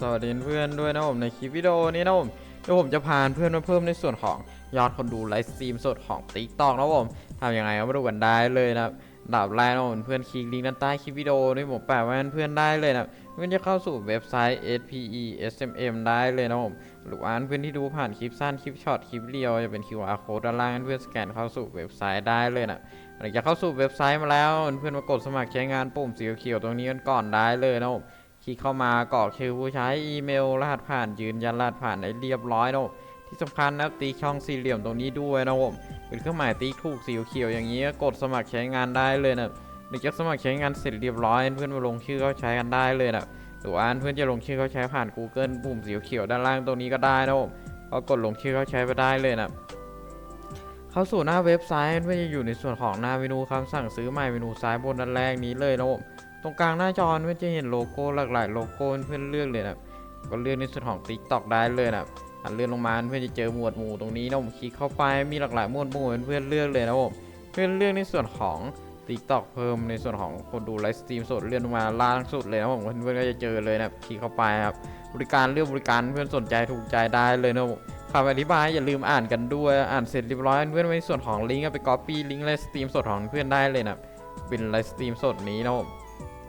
สวัสดีเพื่อนด้วยนะผมในคลิปวิดีโอนี้นะผมเดี๋ยวผมจะพาเพื่อนมาเพิ่มในส่วนของยอดคนดูไลฟ์สตรีมสดของ t ิ k t o k นะผมทำยังไงก็มาดูกันได้เลยนะครับดับแรกนะผมเพื่อนคลิกลิงก์ด้านใต้คลิปวิดีโอนี่ผมแปะไว้ให้เพื่อนได้เลยนะเพื่อนจะเข้าสู่เว็บไซต์ SPE SMM ได้เลยนะผมหรือว่าเพื่อนที่ดูผ่านคลิปสั้นคลิปช็อตคลิปเรียวจะเป็น QR code ด้านล่างเพื่อนสแกนเข้าสู่เว็บไซต์ได้เลยนะหลังจากเข้าสู่เว็บไซต์มาแล้ว เพื่อนมากดสมัครใช้งานปุ่มสีเขียวตรงนี้กันก่อนได้เลยนะผม คลิกเข้ามากรอกชื่อผู้ใช้อีเมลรหัสผ่านยืนยันรหัสผ่านให้เรียบร้อยนะผมที่สำคัญนะตีช่องสี่เหลี่ยมตรงนี้ด้วยนะผมเป็นเครื่องหมายติ๊กถูกสีเขียวอย่างนี้ก็กดสมัครใช้งานได้เลยนะหลังจากสมัครใช้งานเสร็จเรียบร้อยเพื่อนมาลงชื่อเข้าใช้กันได้เลยนะหรือว่าเพื่อนจะลงชื่อเข้าใช้ผ่าน Google ปุ่มสีเขียวด้านล่างตรงนี้ก็ได้นะผมก็กดลงชื่อเข้าใช้ไปได้เลยนะเข้าสู่หน้าเว็บไซต์เพื่อจะอยู่ในส่วนของหน้าเมนูคำสั่งซื้อใหม่เมนูซ้ายบนด้านแรกนี้เลยนะผม รงกลางหน้าจอเพื่อนจะเห็นโลโก้หลากหลายโลโก้เพื่อนเลือกเลยนะก็เลือกในส่วนของ TikTok ได้เลยนะอันเลื่อนลงมาเพื่อนจะเจอหมวดหมู่ตรงนี้นะผมคลิกเข้าไปมีหลากหลายหมวดหมู่เพื่อนเลือกเลยนะผมเพื่อนเลือกในส่วนของ TikTok เพิ่มในส่วนของคนดูไลฟ์สตรีมสดเลื่อนลงมาล่างสุดเลยนะผมเพื่อนๆก็จะเจอเลยนะคลิกเข้าไปครับบริการเลือกบริการเพื่อนสนใจถูกใจได้เลยนะผมคำอธิบายอย่าลืมอ่านกันด้วยอ่านเสร็จเรียบร้อยเพื่อนไว้ในส่วนของลิงก์ไปก๊อปปี้ลิงก์ไลฟ์สตรีมสดของเพื่อนได้เลยนะเป็นไลฟ์สตรีมสดนี้นะผม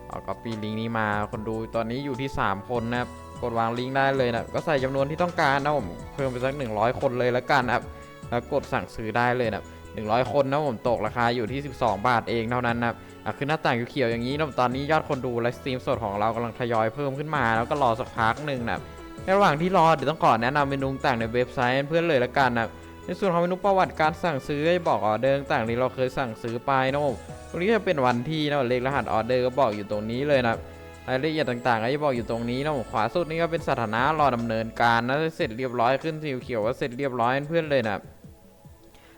เอาก๊อปปี้ลิงก์นี้มาคนดูตอนนี้อยู่ที่ 3 คนนะครับกดวางลิงก์ได้เลยนะก็ใส่จำนวนที่ต้องการนะผมเพิ่มไปสัก 100 คนเลยแล้วกันนะครับแล้วกดสั่งซื้อได้เลยนะ100 คนนะผมตกราคาอยู่ที่ 12 บาทเองเท่านั้นนะครับคือหน้าต่างเขียวอย่างนี้นะตอนนี้ยอดคนดูไลฟ์สตรีมสดของเรากำลังทยอยเพิ่มขึ้นมา แล้วก็รอสักพักหนึ่งนะครับในระหว่างที่รอเดี๋ยวต้องขอแนะนำเมนูต่างในเว็บไซต์เพื่อนเลยละกันนะในส่วนของเมนูประวัติการสั่งซื้อให้บอกออเดอร์ต่างๆที่เราเคยสั่งซื้อไปนะผม ตรงนี้จะเป็นวันที่นะเลขรหัสออเดอร์ก็บอกอยู่ตรงนี้เลยนะรายละเอียดต่างๆก็จะบอกอยู่ตรงนี้นะผมขวาสุดนี่ก็เป็นสถานะรอดำเนินการนะเสร็จเรียบร้อยขึ้นสีเขียวว่าเสร็จเรียบร้อยเพื่อนเลยนะ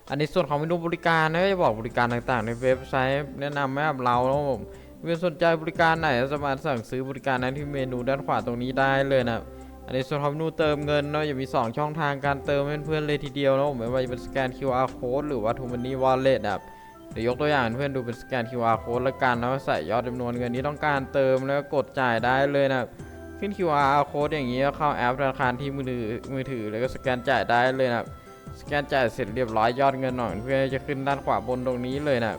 อันนี้ส่วนของเมนูบริการนะก็จะบอกบริการต่างๆ ในเว็บไซต์แนะนำให้เรานะผมเพื่อนสนใจบริการไหนก็สามารถสั่งซื้อบริการนั้นที่เมนูด้านขวาตรงนี้ได้เลยนะอันนี้ส่วนของเมนูเติมเงินเนาะจะมี 2 ช่องทางการเติมเพื่อนๆเลยทีเดียวเนาะไม่ว่าจะเป็นสแกน QR code หรือว่า t ูมันนี่วอลเล็ตครับ เดี๋ยวยกตัวอย่างเพื่อนดูเป็นสแกน QR code แล้วกันแล้วใส่ยอดจำนวนเงินที่ต้องการเติมแล้วก็กดจ่ายได้เลยนะขึ้น QR code อย่างนี้ก็เข้าแอปธนาคารที่มือถือมือถือแล้วก็สแกนจ่ายได้เลยนะสแกนจ่ายเสร็จเรียบร้อยยอดเงินหน่อยเพื่อนจะขึ้นด้านขวาบนตรงนี้เลยนะ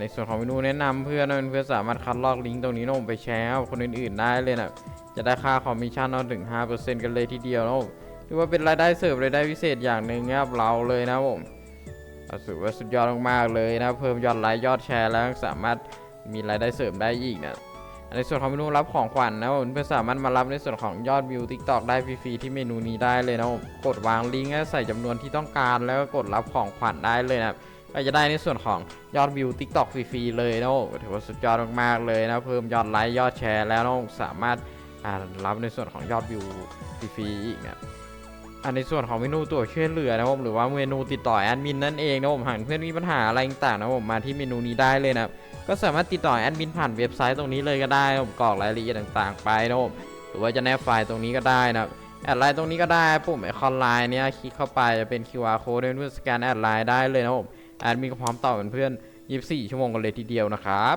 ในส่วนของเมนูแนะนำเพื่อนเพื่อนสามารถคัดลอกลิงก์ตรงนี้นะผมไปแชร์คนอื่นๆได้เลยนะจะได้ค่าคอมมิชชั่นเอาถึง 5%กันเลยทีเดียวนะผมถือว่าเป็นรายได้เสริมรายได้พิเศษอย่างหนึ่งครับเราเลยนะผม ถือว่าสุดยอดมากๆเลยนะเพิ่มยอดไลค์ยอดแชร์แล้วสามารถมีรายได้เสริมได้อีกนะในส่วนของเมนูรับของขวัญนะผมเพื่อนสามารถมารับในส่วนของยอดวิว TikTok ได้ฟรีๆที่เมนูนี้ได้เลยนะผมกดวางลิงก์ใส่จำนวนที่ต้องการแล้วก็กดรับของขวัญได้เลยนะก็จะได้ในส่วนของยอดวิว TikTok ฟรีๆเลยนะถือว่าสุดยอดมากๆเลยนะเพิ่มยอดไลค์ยอดแชร์แล้วนะสามารถรับในส่วนของยอดวิวฟรีๆอีกนี่ย อันในส่วนของเมนูตัวช่วยเหลือนะผมหรือว่าเมนูติดต่อแอดมินนั่นเองนะผมหากเพื่อนมีปัญหาอะไรต่างๆนะผมมาที่เมนูนี้ได้เลยนะครับก็สามารถติดต่อแอดมินผ่านเว็บไซต์ตรงนี้เลยก็ได้นะผมกรอกรายละเอียดต่างๆ ไปนะผมหรือว่าจะแนบไฟล์ตรงนี้ก็ได้นะครับแอดไลน์ตรงนี้ก็ได้ปุ่มไอคอนไลน์เนี่ยคลิกเข้าไปจะเป็น QR code ให้เพื่อนสแกนแอดไลน์ได้เลยนะผมแอดมินก็พร้อมตอบเป็นเพื่อน24 ชั่วโมงกันเลยทีเดียวนะครับ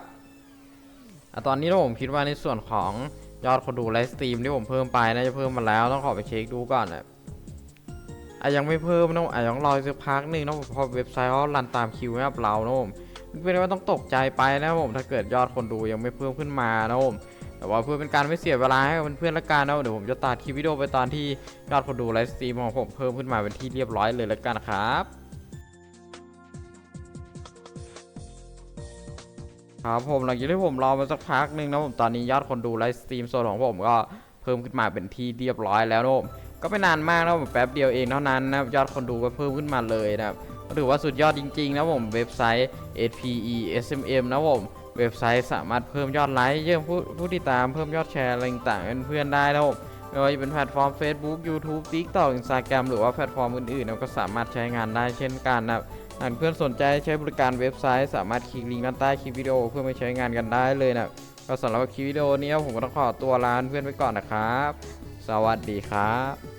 อตอนนี้นะผมคิดว่าในส่วนของยอดคนดูไลฟ์สตรีมที่ผมเพิ่มไปน่าจะเพิ่มมาแล้วต้องขอไปเช็คดูก่อนนะ อะยังไม่เพิ่มนะอะยังรอสักพักหนึ่งนะเพอเว็บไซต์เขารันตามคิวให้กับเรานะผมไม่ได้ว่าต้องตกใจไปนะผมถ้าเกิดยอดคนดูยังไม่เพิ่มขึ้นมานะผมแต่ว่าเพื่อเป็นการไม่เสียเวลาให้กับเพื่อนๆละกันนะเดี๋ยวผมจะตัดคลิปวิดีโอไปตอนที่ยอดคนดูไลฟ์สตรีมของผมเพิ่มขึ้นมาเป็นที่เรียบร้อยเลยละกันครับครับผมหลังจากที่ผมรอมาสักพักหนึ่งนะผมตอนนี้ยอดคนดูไลฟ์สตรีมโซนของผมก็เพิ่มขึ้นมาเป็นที่เรียบร้อยแล้วนะผม ก็ไม่นานมากนะผมแป๊บเดียวเองเท่านั้นนะยอดคนดูก็เพิ่มขึ้นมาเลยนะครับถือว่าสุดยอดจริงๆนะผมเว็บไซต์ SPE SMM นะผมเว็บไซต์สามารถเพิ่มยอดไลค์เพิ่มผู้ผู้ติดตามเพิ่มยอดแชร์อะไรต่างๆเพื่อนๆได้นะผมไม่ว่าจะเป็นแพลตฟอร์ม Facebook YouTube TikTok Instagram หรือว่าแพลตฟอร์มอื่นๆ ก็สามารถใช้งานได้เช่นกันนะหากเพื่อนสนใจใช้บริการเว็บไซต์ สามารถคลิกลิงก์ด้านใต้คลิปวิดีโอเพื่อไปใช้งานกันได้เลยนะก็สำหรับคลิปวิดีโอนี้ผมก็ต้องขอตัวลาเพื่อนไปก่อนนะครับ สวัสดีครับ